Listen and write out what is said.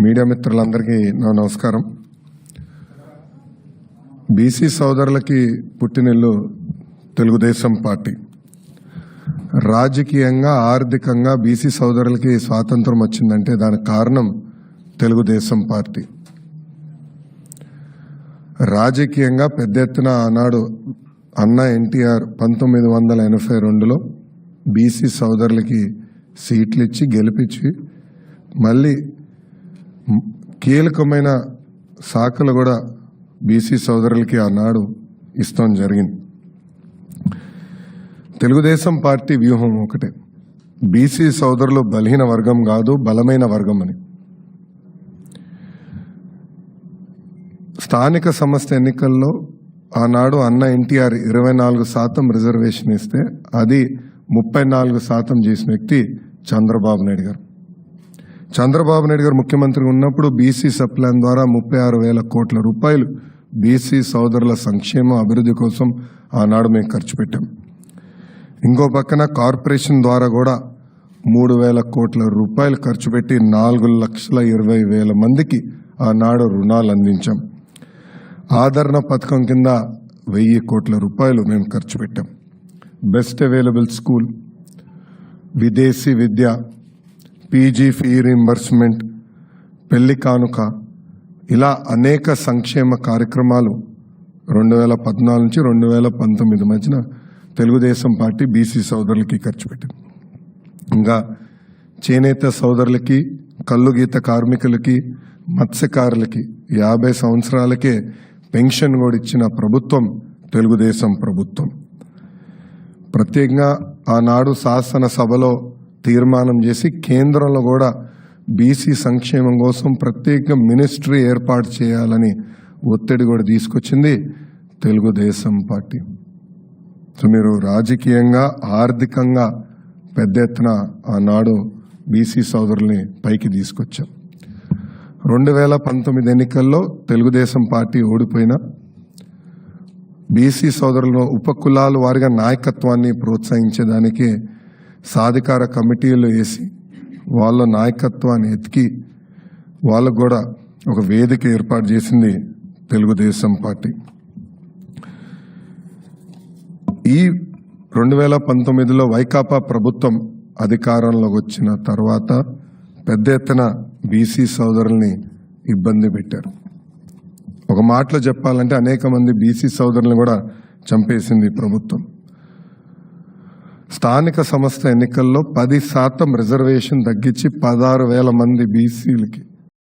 Media మిత్రులందరికీ నా నమస్కారం. బీసీ సోదరులకి పుట్టినిల్లు తెలుగుదేశం పార్టీ. రాజకీయంగా ఆర్థికంగా బీసీ సోదరులకి స్వాతంత్రం వచ్చిందంటే దానికి కారణం తెలుగుదేశం పార్టీ. రాజకీయంగా పెద్ద ఎత్తున ఆనాడు అన్న ఎన్టీఆర్ పంతొమ్మిది వందల ఎనభై రెండులో బీసీ సోదరులకి సీట్లు ఇచ్చి గెలిపించి మళ్ళీ కీలకమైన శాఖలు కూడా బీసీ సోదరులకి ఆనాడు ఇస్తాం జరిగింది. తెలుగుదేశం పార్టీ వ్యూహం ఒకటే. బీసీ సోదరులు బలహీన వర్గం కాదు బలమైన వర్గం అని. స్థానిక సంస్థ ఎన్నికల్లో ఆనాడు అన్న ఎన్టీఆర్ ఇరవై నాలుగు శాతం రిజర్వేషన్ ఇస్తే అది ముప్పై నాలుగు శాతం చేసిన వ్యక్తి చంద్రబాబు నాయుడు గారు. చంద్రబాబు నాయుడు గారు ముఖ్యమంత్రి ఉన్నప్పుడు బీసీ సప్లాన్ ద్వారా ముప్పై ఆరు వేల కోట్ల రూపాయలు బీసీ సోదరుల సంక్షేమ అభివృద్ధి కోసం ఆనాడు మేము ఖర్చు పెట్టాం. ఇంకో పక్కన కార్పొరేషన్ ద్వారా కూడా మూడు వేల కోట్ల రూపాయలు ఖర్చు పెట్టి నాలుగు లక్షల ఇరవై వేల మందికి ఆనాడు రుణాలు అందించాం. ఆదరణ పథకం కింద వెయ్యి కోట్ల రూపాయలు మేము ఖర్చు పెట్టాం. బెస్ట్ అవైలబుల్ స్కూల్ విదేశీ విద్య పీజీ ఫీ రీంబర్స్మెంట్ పెళ్ళి కానుక ఇలా అనేక సంక్షేమ కార్యక్రమాలు రెండు వేల పద్నాలుగు నుంచి రెండు వేల పంతొమ్మిది మధ్యన తెలుగుదేశం పార్టీ బీసీ సోదరులకి ఖర్చు పెట్టింది. ఇంకా చేనేత సోదరులకి కళ్ళు గీత కార్మికులకి మత్స్యకారులకి యాభై సంవత్సరాలకే పెన్షన్ కూడా ఇచ్చిన ప్రభుత్వం తెలుగుదేశం ప్రభుత్వం. ప్రత్యేకంగా ఆనాడు శాసనసభలో తీర్మానం చేసి కేంద్రంలో కూడా బీసీ సంక్షేమం కోసం ప్రత్యేక మినిస్ట్రీ ఏర్పాటు చేయాలని ఒత్తిడి కూడా తీసుకొచ్చింది తెలుగుదేశం పార్టీ. సో మీరు రాజకీయంగా ఆర్థికంగా పెద్ద ఎత్తున ఆనాడు బీసీ సోదరుల్ని పైకి తీసుకొచ్చాం. రెండు వేల పంతొమ్మిది ఎన్నికల్లో తెలుగుదేశం పార్టీ ఓడిపోయిన బీసీ సోదరులను ఉపకులాల వారిగా నాయకత్వాన్ని ప్రోత్సహించేదానికి సాధికార కమిటీలు వేసి వాళ్ళ నాయకత్వాన్ని ఎతికి వాళ్ళకు కూడా ఒక వేదిక ఏర్పాటు చేసింది తెలుగుదేశం పార్టీ. ఈ రెండు వేల పంతొమ్మిదిలో వైకాపా ప్రభుత్వం అధికారంలోకి వచ్చిన తర్వాత పెద్ద ఎత్తున బీసీ సోదరుల్ని ఇబ్బంది పెట్టారు. ఒక మాటలో చెప్పాలంటే అనేక మంది బీసీ సోదరులను కూడా చంపేసింది ప్రభుత్వం. స్థానిక సంస్థ ఎన్నికల్లో పది శాతం రిజర్వేషన్ తగ్గించి పదహారు వేల మంది బీసీలకి